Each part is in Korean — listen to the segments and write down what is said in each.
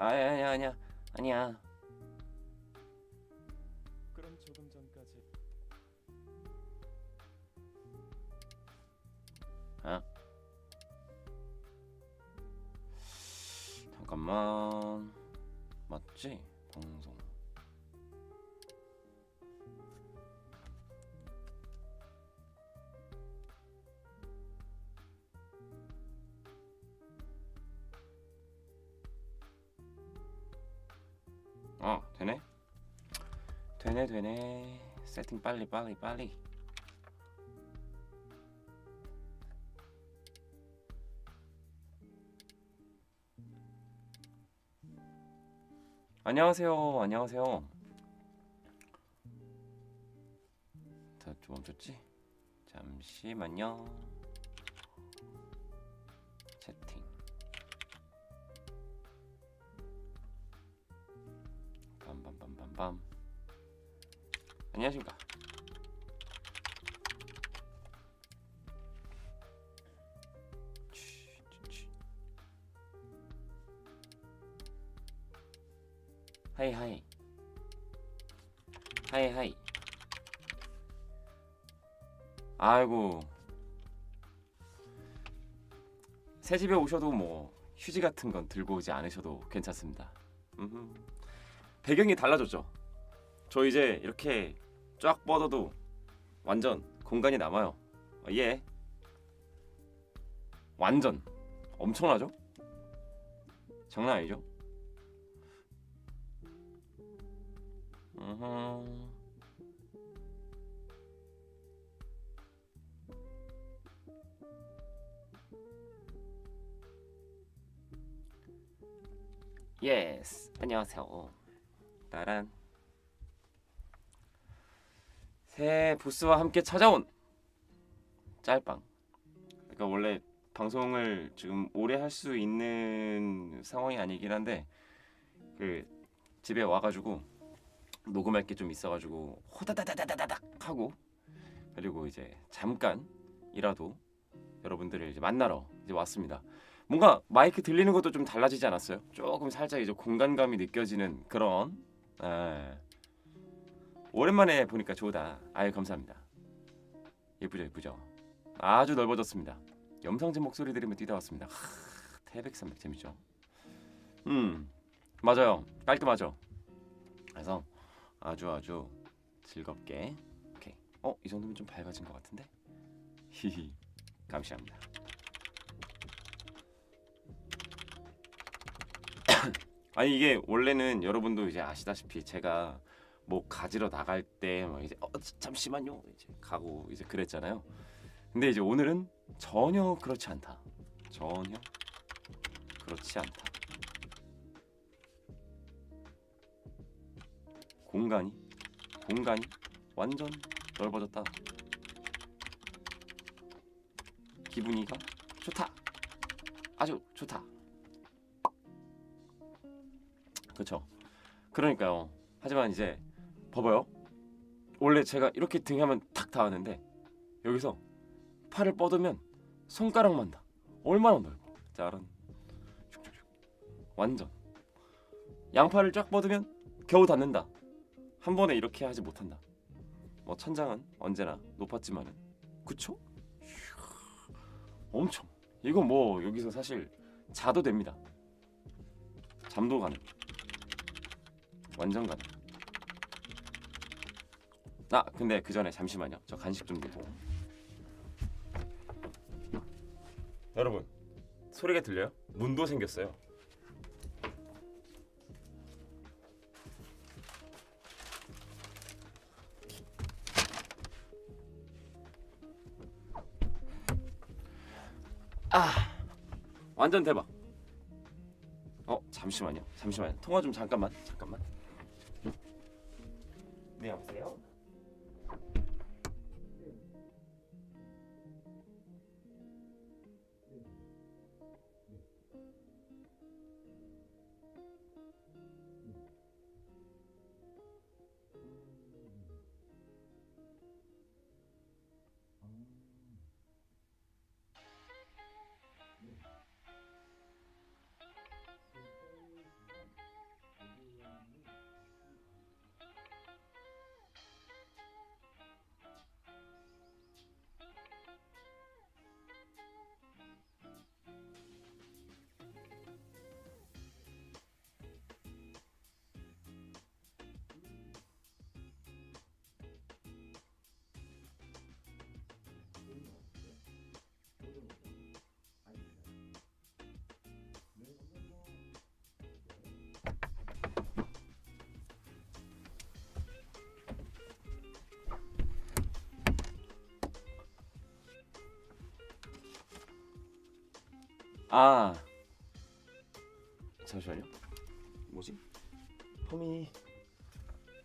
아니야 아니야 아니야. 아니야. 그럼 조금 전까지. 잠깐만. 맞지 되네 되네 세팅 빨리 빨리 빨리 안녕하세요. 안녕하세요. 자, 좀 멈췄지? 잠시만요. 안녕하십니까? 하이 하이. 하이 하이. 아이고. 새 집에 오셔도 뭐 휴지 같은 건 들고 오지 않으셔도 괜찮습니다. 음흠. 배경이 달라졌죠. 저 이제 이렇게 쫙 뻗어도 완전 공간이 남아요. 아, 예. 완전. 엄청나죠? 장난 아니죠? 음흠. 예스. 안녕하세요. 따란 새 부스와 함께 찾아온 짤방 그러니까 원래 방송을 지금 오래 할 수 있는 상황이 아니긴 한데 그 집에 와가지고 녹음할 게 좀 있어가지고 호다다다다다닥 하고 그리고 이제 잠깐이라도 여러분들을 이제 만나러 이제 왔습니다. 뭔가 마이크 들리는 것도 좀 달라지지 않았어요? 조금 살짝 이제 공간감이 느껴지는 그런 에, 오랜만에 보니까 좋다. 아유 감사합니다. 예쁘죠 예쁘죠. 아주 넓어졌습니다. 염상진 목소리 들으면 뛰다 왔습니다. 하, 태백산맥 재밌죠? 음 맞아요 깔끔하죠. 그래서 아주 아주 즐겁게 오케이 어이 정도면 좀 밝아진 것 같은데 히히 감사합니다 아니 이게 원래는 여러분도 이제 아시다시피 제가 뭐 가지러 나갈 때 막 이제 어 잠시만요 이제 가고 이제 그랬잖아요 근데 이제 오늘은 전혀 그렇지 않다 전혀 그렇지 않다 공간이 공간이 완전 넓어졌다. 기분이가 좋다. 아주 좋다. 그렇죠. 그러니까요. 하지만 이제 봐봐요. 원래 제가 이렇게 등에 하면 탁 닿았는데 여기서 팔을 뻗으면 손가락만 다. 얼마나 넓어. 슉슉슉. 완전. 양팔을 쫙 뻗으면 겨우 닿는다. 한 번에 이렇게 하지 못한다. 뭐 천장은 언제나 높았지만은 그쵸? 휴, 엄청 이거 뭐 여기서 사실 자도 됩니다. 잠도 가능. 완전 가능. 아 근데 그 전에 잠시만요. 저 간식 좀 드고. 여러분 소리가 들려요? 문도 생겼어요. 아 완전 대박 어 잠시만요 잠시만요 통화 좀 잠깐만 잠깐만 네 여보세요 아 잠시만요. 뭐지? 폼이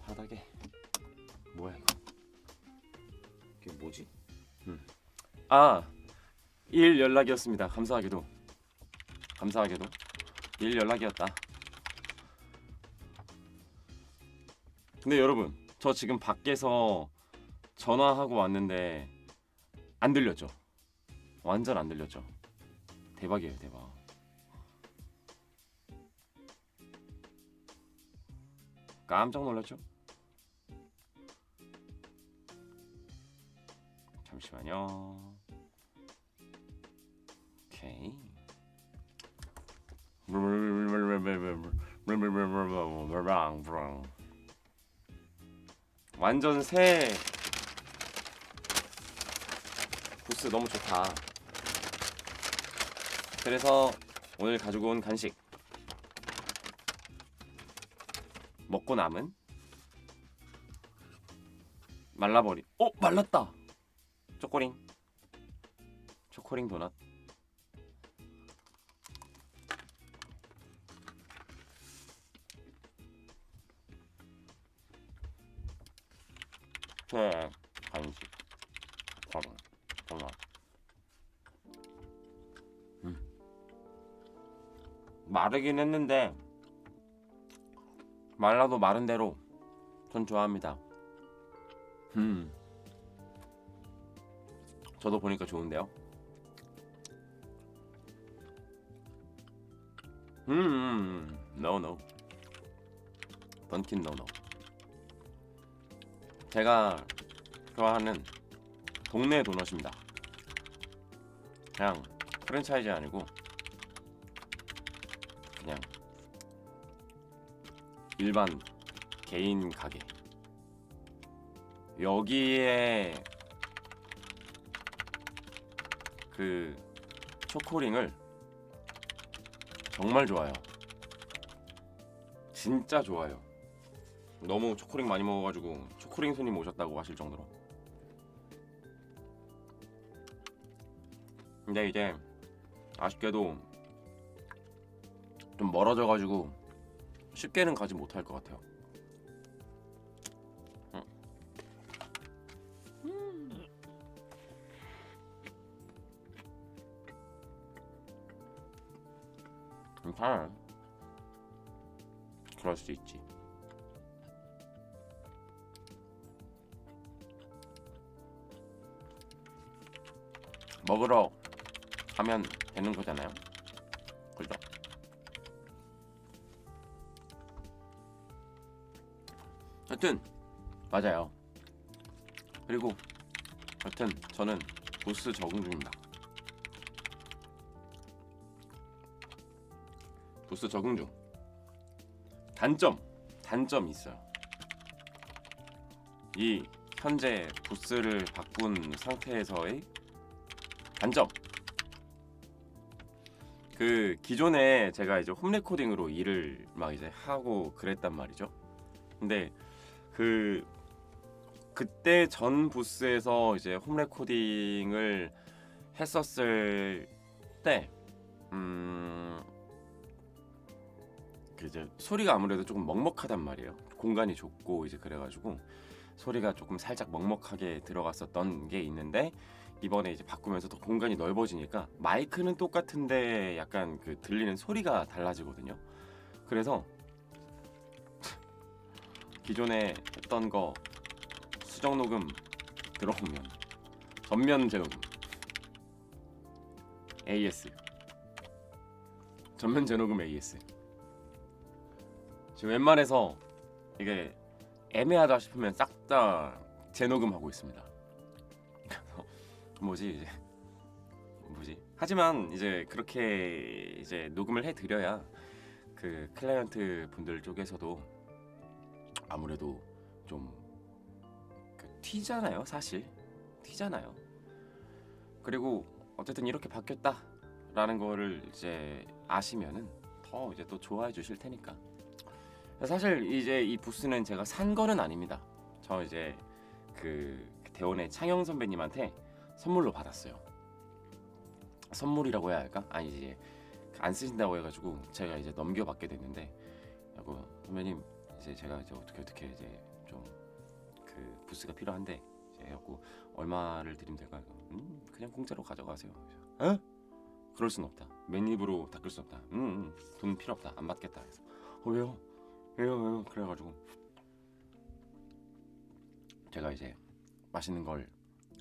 바닥에 뭐야 이거? 이게 뭐지? 음. 아, 일 연락이었습니다. 감사하게도 감사하게도 일 연락이었다. 근데 여러분, 저 지금 밖에서 전화하고 왔는데 안 들렸죠? 완전 안 들렸죠? 대박이에요, 대박. 깜짝 놀랐죠? 잠시만요. 오케이. 완전 새 부스 너무 좋다. 그래서 오늘 가지고 온 간식 먹고 남은 말라버리. 어 말랐다. 초코링. 초코링 도넛. 새 마르긴 했는데 말라도 마른 대로 전 좋아합니다. 음. 저도 보니까 좋은데요. 음, 음, no no. 던킨 no. 제가 좋아하는 동네 도넛입니다. 그냥 프랜차이즈 아니고 그냥 일반 개인 가게. 여기에 그 초코링을 정말 좋아요. 진짜 좋아요. 너무 초코링 많이 먹어가지고 초코링 손님 오셨다고 하실 정도로. 근데 이제 아쉽게도 좀 멀어져가지고 쉽게는 가지 못할 것 같아요. 괜찮아. 그럴 수 있지. 먹으러 가면 되는 거잖아요. 그죠? 여튼 맞아요. 그리고 하여튼 저는 보스 적응 중입니다. 보스 적응 중. 단점, 단점이 있어요. 이 현재 보스를 바꾼 상태에서의 단점. 그 기존에 제가 이제 홈 레코딩으로 일을 막 이제 하고 그랬단 말이죠. 근데 그 그때 전 부스에서 이제 홈 레코딩을 했었을 때 음. 그 이제 소리가 아무래도 조금 먹먹하단 말이에요. 공간이 좁고 이제 그래가지고 소리가 조금 살짝 먹먹하게 들어갔었던 게 있는데 이번에 이제 바꾸면서 더 공간이 넓어지니까 마이크는 똑같은데 약간 그 들리는 소리가 달라지거든요. 그래서 기존에 했던 거 수정 녹음 들어오면 전면 재녹음 AS 전면 재녹음 AS 지금 웬만해서 이게 애매하다 싶으면 싹 다 재녹음하고 있습니다. 뭐지 이제 뭐지? 하지만 이제 그렇게 이제 녹음을 해 드려야 그 클라이언트 분들 쪽에서도 아무래도 좀그 튀잖아요, 사실 튀잖아요. 그리고 어쨌든 이렇게 바뀌었다라는 거를 이제 아시면은 더 이제 또 좋아해 주실 테니까. 사실 이제 이 부스는 제가 산 거는 아닙니다. 저 이제 그 대원의 창영 선배님한테 선물로 받았어요. 선물이라고 해야 할까? 아니 이제 안 쓰신다고 해가지고 제가 이제 넘겨받게 됐는데 하고 선배님 이제 제가 이제 어떻게 어떻게 이제 좀 그 부스가 필요한데 이제 해갖고 얼마를 드리면 될까요? 음 그냥 공짜로 가져가세요. 에? 그럴 순 없다. 맨입으로 닦을 수 없다. 음, 음, 돈 필요 없다. 안 받겠다. 그래서 어 왜요? 왜요? 왜요? 그래가지고 제가 이제 맛있는 걸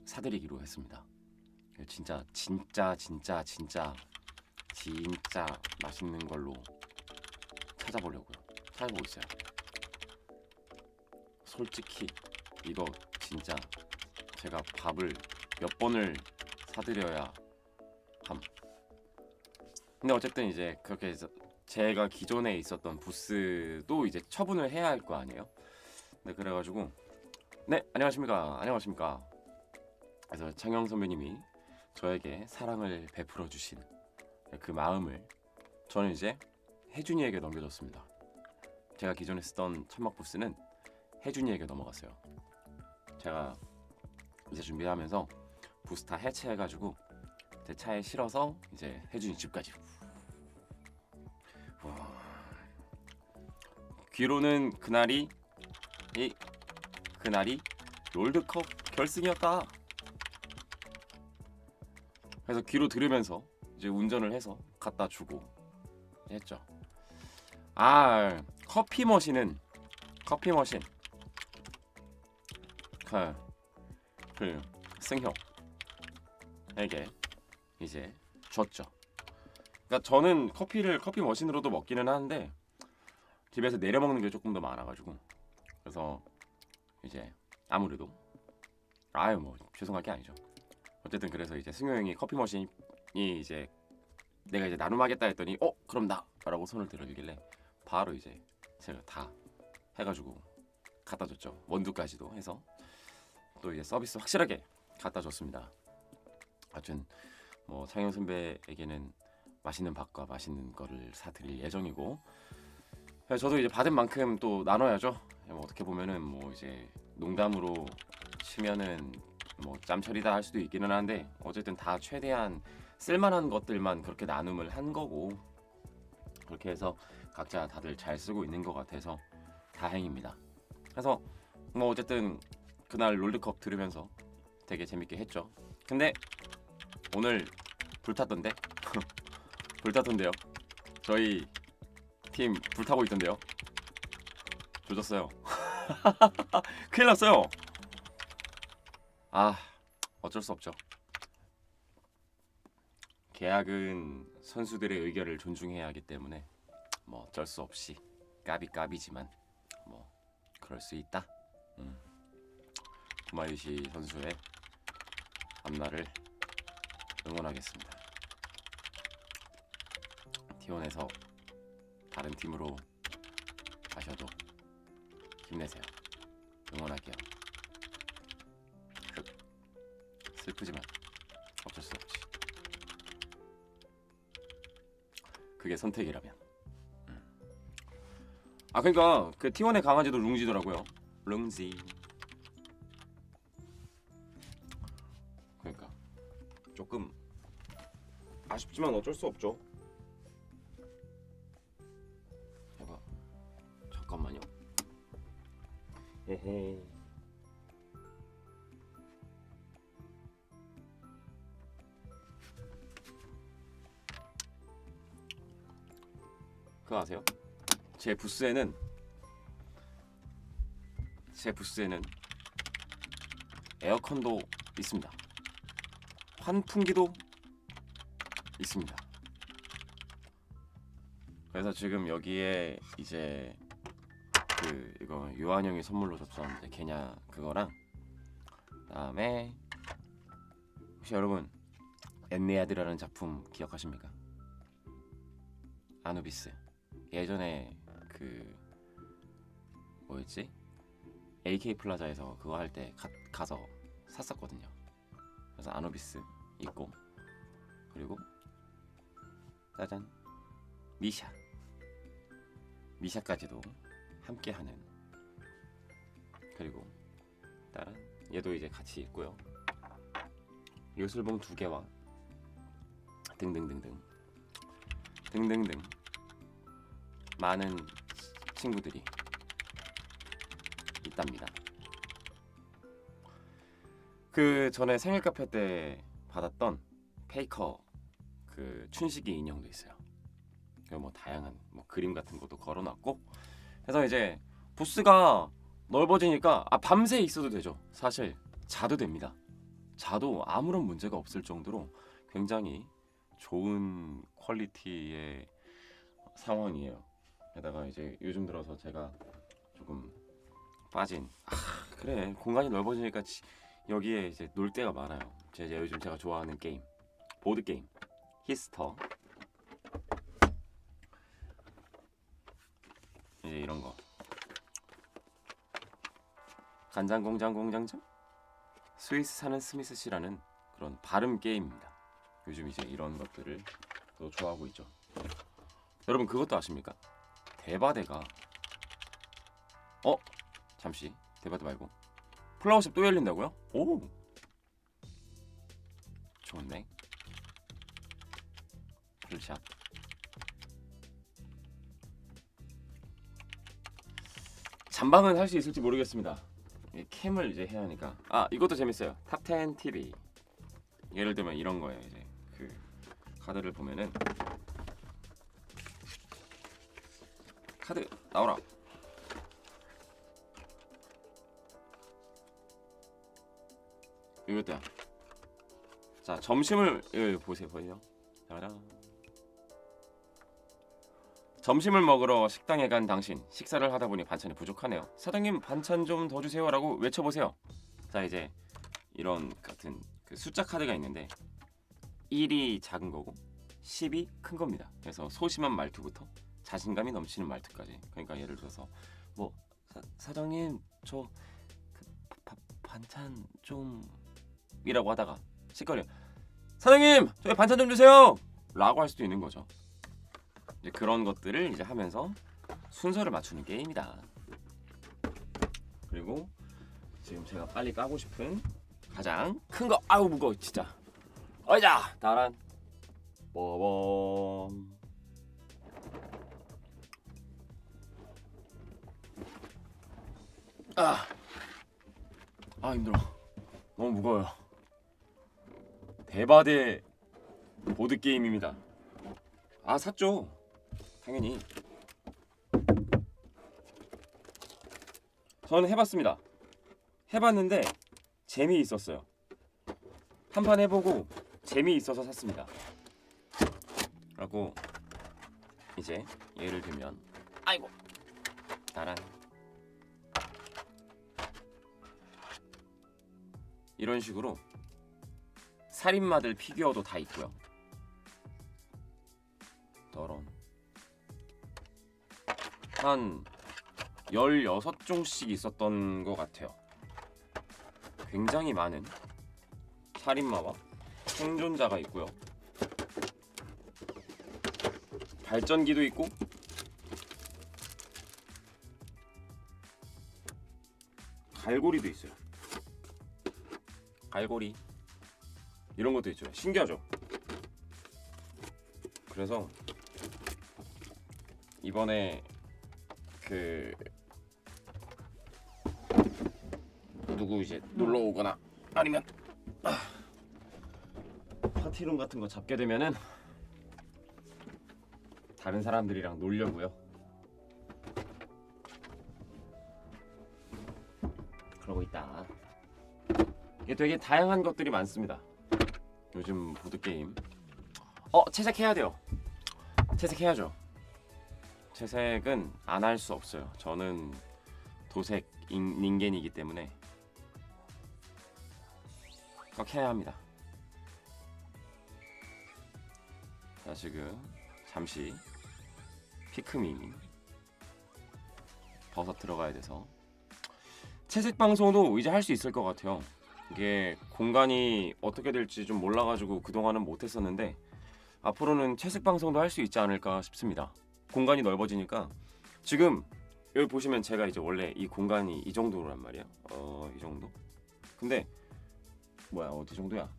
사드리기로 했습니다. 진짜 진짜 진짜 진짜 진짜 맛있는 걸로 찾아보려고요. 찾아보고 있어요. 솔직히 이거 진짜 제가 밥을 몇 번을 사드려야 함. 근데 어쨌든 이제 그렇게 해서 제가 기존에 있었던 부스도 이제 처분을 해야 할 거 아니에요. 네 그래가지고 네 안녕하십니까 안녕하십니까. 그래서 창영 선배님이 저에게 사랑을 베풀어 주신 그 마음을 저는 이제 혜준이에게 넘겨줬습니다. 제가 기존에 쓰던 천막 부스는 혜준이에게 넘어갔어요. 제가 이제 준비하면서 부스 다 해체해가지고 제 차에 실어서 이제 혜준이 집까지. 와. 귀로는 그날이 이 그날이 롤드컵 결승이었다. 그래서 귀로 들으면서 이제 운전을 해서 갖다 주고 했죠. 아 커피 머신은 커피 머신 그, 그 승효에게 이제 줬죠. 그러니까 저는 커피를 커피 머신으로도 먹기는 하는데 집에서 내려 먹는 게 조금 더 많아가지고 그래서 이제 아무래도 아유 뭐 죄송할 게 아니죠. 어쨌든 그래서 이제 승효 형이 커피 머신이 이제 내가 이제 나눔하겠다 했더니 어 그럼 나라고 손을 들어주길래 바로 이제 제가 다 해가지고 갖다 줬죠 원두까지도 해서 또 이제 서비스 확실하게 갖다 줬습니다. 하여튼 뭐 창현 선배에게는 맛있는 밥과 맛있는 거를 사드릴 예정이고 그래서 저도 이제 받은 만큼 또 나눠야죠. 뭐 어떻게 보면은 뭐 이제 농담으로 치면은 뭐 짬처리다 할 수도 있기는 한데 어쨌든 다 최대한 쓸만한 것들만 그렇게 나눔을 한 거고 그렇게 해서 각자 다들 잘 쓰고 있는 것 같아서 다행입니다. 그래서 뭐 어쨌든 그날 롤드컵 들으면서 되게 재밌게 했죠. 근데 오늘 불탔던데 불탔던데요. 저희 팀 불타고 있던데요. 조졌어요. 큰일 났어요. 아 어쩔 수 없죠. 계약은 선수들의 의견을 존중해야 하기 때문에 뭐 어쩔 수 없이 까비 까비지만 뭐 그럴 수 있다. 음. 구마유시 선수의 앞날을 응원하겠습니다. T1에서 다른 팀으로 가셔도 힘내세요. 응원할게요. 흑. 슬프지만 어쩔 수 없지. 그게 선택이라면. 음. 아 그러니까 그 T1의 강아지도 룽지더라고요. 룽지. 아쉽지만 어쩔 수 없죠. 해봐. 잠깐만요. 헤헤. 그거 아세요? 제 부스에는 제 부스에는 에어컨도 있습니다. 환풍기도 있습니다. 그래서 지금 여기에 이제 그 이거 요한 형이 선물로 이제 개냐 그거랑 그다음에 혹시 여러분 엔네아드라는 작품 기억하십니까? 아누비스 예전에 그 뭐였지? AK 플라자에서 그거 할 때 가서 샀었거든요. 그래서 아누비스 있고 그리고 짜잔. 미샤. 미샤까지도 함께하는. 그리고 다른 얘도 이제 같이 있고요. 요술봉 두 개와 등등등등. 등등등. 많은 친구들이 있답니다. 그 전에 생일 카페 때 받았던 페이커 그 춘식이 인형도 있어요. 그뭐 다양한 뭐 그림 같은 것도 걸어놨고 그래서 이제 부스가 넓어지니까 아 밤새 있어도 되죠. 사실 자도 됩니다. 자도 아무런 문제가 없을 정도로 굉장히 좋은 퀄리티의 상황이에요. 게다가 이제 요즘 들어서 제가 조금 빠진 아 그래 공간이 넓어지니까 지- 여기에 이제 놀 데가 많아요. 제 이제 요즘 제가 좋아하는 게임 보드 게임 히스터 이제 이런 거 간장 공장 공장장 스위스 사는 스미스 씨라는 그런 발음 게임입니다. 요즘 이제 이런 것들을 또 좋아하고 있죠. 여러분 그것도 아십니까? 대바대가 어 잠시 대바대 말고 플라워십 또 열린다고요? 오 좋네. 풀샷 잠방은 할 수 있을지 모르겠습니다. 이 캠을 이제 해야 하니까 아 이것도 재밌어요. 탑10 TV 예를 들면 이런 거예요. 이제 그 카드를 보면은 카드 나오라. 이것도야. 자 점심을 여기 보세요 보세요. 짜란. 점심을 먹으러 식당에 간 당신 식사를 하다 보니 반찬이 부족하네요. 사장님 반찬 좀 더 주세요라고 외쳐보세요. 자 이제 이런 같은 그 숫자 카드가 있는데 1이 작은 거고 10이 큰 겁니다. 그래서 소심한 말투부터 자신감이 넘치는 말투까지. 그러니까 예를 들어서 뭐 사, 장님 저 그 반찬 좀이라고 하다가 시끄려. 사장님 저희 반찬 좀 주세요. 라고 할 수도 있는 거죠. 이제 그런 것들을 이제 하면서 순서를 맞추는 게임이다. 그리고 지금 제가 빨리 까고 싶은 가장 큰 거 아우 무거워 진짜. 어자 나란 뽀범 아, 아 힘들어. 너무 무거워요. 대바대 보드 게임입니다. 아 샀죠. 당연히. 저는 해봤습니다. 해봤는데 재미 있었어요. 한 판 해보고 재미 있어서 샀습니다. 라고 이제 예를 들면 아이고 나란 이런 식으로 살인마들 피규어도 다 있고요. 한 16종씩 있었던 것 같아요. 굉장히 많은 살인마와 생존자가 있고요. 발전기도 있고 갈고리도 있어요. 갈고리 이런 것도 있죠. 신기하죠? 그래서 이번에 그 누구 이제 놀러 오거나 아니면 아, 파티룸 같은 거 잡게 되면은 다른 사람들이랑 놀려고요. 그러고 있다. 이게 되게 다양한 것들이 많습니다. 요즘 보드 게임. 어 채색해야 돼요. 채색해야죠. 채색은 안 할 수 없어요. 저는 도색 인, 닌겐이기 때문에 꼭 해야 합니다. 자 지금 잠시 피크민 버섯 들어가야 돼서 채색 방송도 이제 할 수 있을 것 같아요. 이게 공간이 어떻게 될지 좀 몰라가지고 그동안은 못했었는데 앞으로는 채색 방송도 할 수 있지 않을까 싶습니다. 공간이 넓어지니까 지금 여기 보시면 제가 이제 원래 이 공간이 이 정도란 말이야. 어, 이 정도. 근데 뭐야 어디 정도야?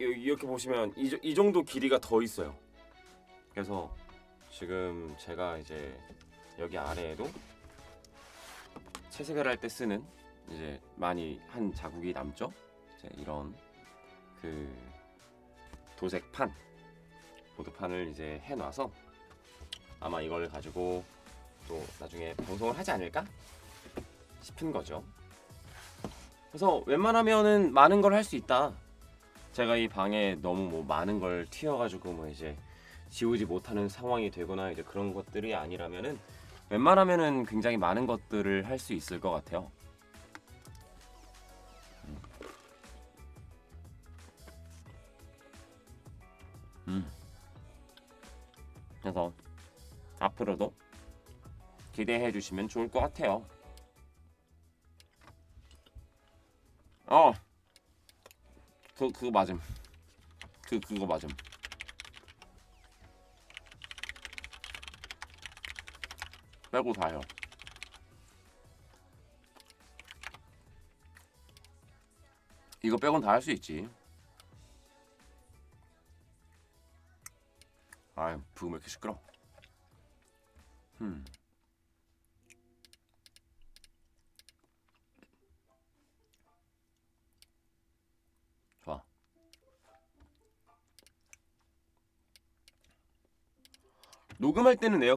이- 이렇게 보시면 이, 저- 이 정도 길이가 더 있어요. 그래서 지금 제가 이제 여기 아래에도 채색을 할 때 쓰는 이제 많이 한 자국이 남죠. 이제 이런 그 도색판 보드판을 이제 해놔서 아마 이걸 가지고 또 나중에 방송을 하지 않을까 싶은 거죠. 그래서 웬만하면은 많은 걸 할 수 있다. 제가 이 방에 너무 뭐 많은 걸 튀어가지고 뭐 이제 지우지 못하는 상황이 되거나 이제 그런 것들이 아니라면은 웬만하면은 굉장히 많은 것들을 할 수 있을 것 같아요. 그래서 앞으로도 기대해 주시면 좋을 것 같아요. 어. 그 그거 맞음. 그 그거 맞음. 빼고 다요. 이거 빼곤 다 할 수 있지. 아, 부금 왜 이렇게 시끄러? 음. 좋아. 녹음할 때는 에어